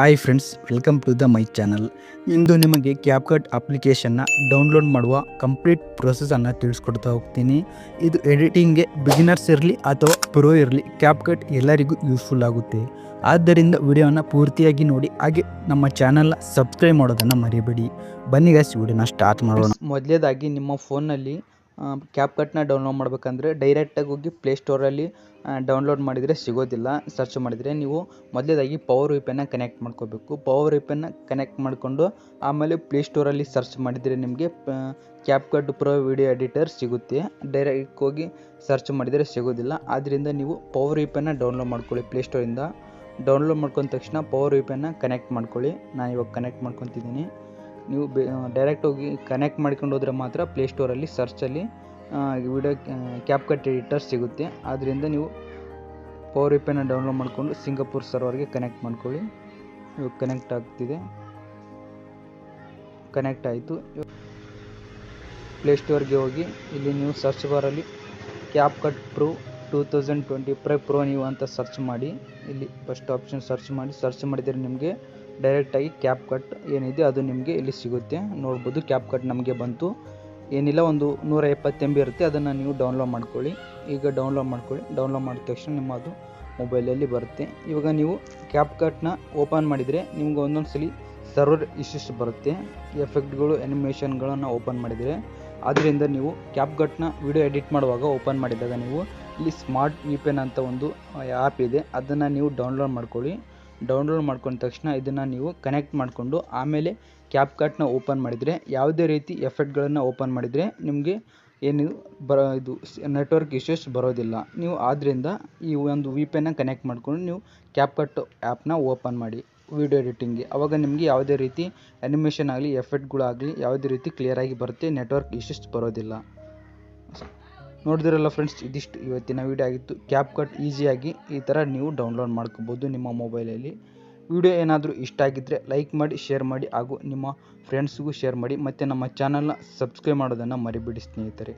Hi friends welcome to the my channel ಇಂದು ನಿಮಗೆ CapCut ಅಪ್ಲಿಕೇಶನ್ನ download ಮಾಡುವ ಕಂಪ್ಲೀಟ್ ಪ್ರೊಸೆಸನ್ನು ತಿಳಿಸ್ಕೊಡ್ತಾ ಹೋಗ್ತೀನಿ. ಇದು ಎಡಿಟಿಂಗ್ಗೆ ಬಿಗಿನರ್ಸ್ ಇರಲಿ ಅಥವಾ ಪ್ರೋ ಇರಲಿ ಕ್ಯಾಪ್ಕಟ್ ಎಲ್ಲರಿಗೂ ಯೂಸ್ಫುಲ್ ಆಗುತ್ತೆ. ಆದ್ದರಿಂದ ವಿಡಿಯೋನ ಪೂರ್ತಿಯಾಗಿ ನೋಡಿ, ಹಾಗೆ ನಮ್ಮ ಚಾನಲ್ನ ಸಬ್ಸ್ಕ್ರೈಬ್ ಮಾಡೋದನ್ನು ಮರಿಬೇಡಿ. ಬನ್ನಿ ಗಾಯ್ಸ್ ವಿಡಿಯೋನ ಸ್ಟಾರ್ಟ್ ಮಾಡೋಣ. ಮೊದಲೇದಾಗಿ ನಿಮ್ಮ ಫೋನ್ನಲ್ಲಿ ಕ್ಯಾಪ್ಕಟ್ನ ಡೌನ್ಲೋಡ್ ಮಾಡಬೇಕಂದ್ರೆ ಡೈರೆಕ್ಟಾಗಿ ಹೋಗಿ ಪ್ಲೇಸ್ಟೋರಲ್ಲಿ ಡೌನ್ಲೋಡ್ ಮಾಡಿದರೆ ಸಿಗೋದಿಲ್ಲ. ಸರ್ಚ್ ಮಾಡಿದರೆ ನೀವು ಮೊದಲೇದಾಗಿ ಪವರ್ ವಿಪನ್ನ ಕನೆಕ್ಟ್ ಮಾಡ್ಕೋಬೇಕು. ಪವರ್ ವಿಪನ್ನ ಕನೆಕ್ಟ್ ಮಾಡಿಕೊಂಡು ಆಮೇಲೆ ಪ್ಲೇಸ್ಟೋರಲ್ಲಿ ಸರ್ಚ್ ಮಾಡಿದರೆ ನಿಮಗೆ ಕ್ಯಾಪ್ಕಟ್ ಪ್ರೋ ವಿಡಿಯೋ ಎಡಿಟರ್ ಸಿಗುತ್ತೆ. ಡೈರೆಕ್ಟ್ ಹೋಗಿ ಸರ್ಚ್ ಮಾಡಿದರೆ ಸಿಗೋದಿಲ್ಲ. ಆದ್ದರಿಂದ ನೀವು ಪವರ್ ವಿಪನ್ನ ಡೌನ್ಲೋಡ್ ಮಾಡ್ಕೊಳ್ಳಿ ಪ್ಲೇಸ್ಟೋರಿಂದ ಡೌನ್ಲೋಡ್ ಮಾಡ್ಕೊಂಡ ತಕ್ಷಣ ಪವರ್ ವಿಪನ್ನ ಕನೆಕ್ಟ್ ಮಾಡ್ಕೊಳ್ಳಿ. ನಾನು ಇವಾಗ ಕನೆಕ್ಟ್ ಮಾಡ್ಕೊತಿದ್ದೀನಿ. ನೀವು ಡೈರೆಕ್ಟ್ ಹೋಗಿ ಕನೆಕ್ಟ್ ಮಾಡ್ಕೊಂಡು ಹೋದರೆ ಮಾತ್ರ ಪ್ಲೇಸ್ಟೋರಲ್ಲಿ ಸರ್ಚಲ್ಲಿ ವಿಡಿಯೋ ಕ್ಯಾಪ್ ಕಟ್ ಎಡಿಟರ್ ಸಿಗುತ್ತೆ. ಆದ್ದರಿಂದ ನೀವು ಪವರ್ ವಿಪೇನ ಡೌನ್ಲೋಡ್ ಮಾಡಿಕೊಂಡು ಸಿಂಗಪುರ್ ಸರ್ವರ್ಗೆ ಕನೆಕ್ಟ್ ಮಾಡ್ಕೊಳ್ಳಿ. ಇವಾಗ ಕನೆಕ್ಟ್ ಆಗ್ತಿದೆ. ಕನೆಕ್ಟ್ ಆಯಿತು. ಪ್ಲೇಸ್ಟೋರ್ಗೆ ಹೋಗಿ ಇಲ್ಲಿ ನೀವು search ಬಾರಲ್ಲಿ CapCut pro two thousand twenty ಪ್ರೈ ಪ್ರೋ ನೀವು ಅಂತ ಸರ್ಚ್ ಮಾಡಿ. ಇಲ್ಲಿ ಫಸ್ಟ್ ಆಪ್ಷನ್ ಸರ್ಚ್ ಮಾಡಿ. ಸರ್ಚ್ ಮಾಡಿದರೆ ನಿಮಗೆ ಡೈರೆಕ್ಟಾಗಿ ಕ್ಯಾಪ್ ಕಟ್ ಏನಿದೆ ಅದು ನಿಮಗೆ ಇಲ್ಲಿ ಸಿಗುತ್ತೆ. ನೋಡ್ಬೋದು ಕ್ಯಾಪ್ ಕಟ್ ನಮಗೆ ಬಂತು. ಏನಿಲ್ಲ, ಒಂದು ನೂರ ಎಪ್ಪತ್ತು ಇರುತ್ತೆ. ಅದನ್ನು ನೀವು ಡೌನ್ಲೋಡ್ ಮಾಡ್ಕೊಳ್ಳಿ. ಈಗ ಡೌನ್ಲೋಡ್ ಮಾಡ್ಕೊಳ್ಳಿ. ಡೌನ್ಲೋಡ್ ಮಾಡಿದ ತಕ್ಷಣ ನಿಮ್ಮ ಅದು ಮೊಬೈಲಲ್ಲಿ ಬರುತ್ತೆ. ಇವಾಗ ನೀವು ಕ್ಯಾಪ್ ಕಟ್ನ ಓಪನ್ ಮಾಡಿದರೆ ನಿಮ್ಗೆ ಒಂದೊಂದು ಸಲ ಸರ್ವರ್ ಇಶ್ಯೂಸ್ ಬರುತ್ತೆ. ಎಫೆಕ್ಟ್ಗಳು ಆ್ಯನಿಮೇಷನ್ಗಳನ್ನು ಓಪನ್ ಮಾಡಿದರೆ. ಆದ್ದರಿಂದ ನೀವು ಕ್ಯಾಪ್ ಕಟ್ನ ವಿಡಿಯೋ ಎಡಿಟ್ ಮಾಡುವಾಗ ಓಪನ್ ಮಾಡಿದಾಗ ನೀವು ಇಲ್ಲಿ ಸ್ಮಾರ್ಟ್ ವಿ ಪೆನ್ ಅಂತ ಒಂದು ಆ್ಯಪ್ ಇದೆ. ಅದನ್ನು ನೀವು ಡೌನ್ಲೋಡ್ ಮಾಡ್ಕೊಳ್ಳಿ. ಡೌನ್ಲೋಡ್ ಮಾಡ್ಕೊಂಡ ತಕ್ಷಣ ಇದನ್ನು ನೀವು ಕನೆಕ್ಟ್ ಮಾಡಿಕೊಂಡು ಆಮೇಲೆ ಕ್ಯಾಪ್ ಕಟ್ನ ಓಪನ್ ಮಾಡಿದರೆ, ಯಾವುದೇ ರೀತಿ ಎಫೆಕ್ಟ್ಗಳನ್ನು ಓಪನ್ ಮಾಡಿದರೆ ನಿಮಗೆ ಏನು ಬರ, ಇದು ನೆಟ್ವರ್ಕ್ ಇಶ್ಯೂಸ್ ಬರೋದಿಲ್ಲ. ನೀವು ಆದ್ದರಿಂದ ಈ ಒಂದು ವಿ ಪೆನ್ನ ಕನೆಕ್ಟ್ ಮಾಡಿಕೊಂಡು ನೀವು ಕ್ಯಾಪ್ ಕಟ್ ಆ್ಯಪ್ನ ಓಪನ್ ಮಾಡಿ ವಿಡಿಯೋ ಎಡಿಟಿಂಗ್ಗೆ ಅವಾಗ ನಿಮಗೆ ಯಾವುದೇ ರೀತಿ ಆ್ಯನಿಮೇಷನ್ ಆಗಲಿ ಎಫೆಕ್ಟ್ಗಳಾಗಲಿ ಯಾವುದೇ ರೀತಿ ಕ್ಲಿಯರಾಗಿ ಬರುತ್ತೆ ನೆಟ್ವರ್ಕ್ ಇಶ್ಯೂಸ್ ಬರೋದಿಲ್ಲ. ನೋಡಿದಿರಲ್ಲ ಫ್ರೆಂಡ್ಸ್ ಇದಿಷ್ಟು ಇವತ್ತಿನ ವಿಡಿಯೋ ಆಗಿತ್ತು. ಕ್ಯಾಪ್ ಕಟ್ ಈಸಿಯಾಗಿ ಈ ಥರ ನೀವು ಡೌನ್ಲೋಡ್ ಮಾಡ್ಕೋಬೋದು ನಿಮ್ಮ ಮೊಬೈಲಲ್ಲಿ ವಿಡಿಯೋ ಏನಾದರೂ ಇಷ್ಟ ಆಗಿದ್ದರೆ ಲೈಕ್ ಮಾಡಿ ಶೇರ್ ಮಾಡಿ ಹಾಗೂ ನಿಮ್ಮ ಫ್ರೆಂಡ್ಸ್ಗೂ ಶೇರ್ ಮಾಡಿ. ಮತ್ತು ನಮ್ಮ ಚಾನಲ್ನ ಸಬ್ಸ್ಕ್ರೈಬ್ ಮಾಡೋದನ್ನು ಮರಿಬೇಡಿ ಸ್ನೇಹಿತರೆ.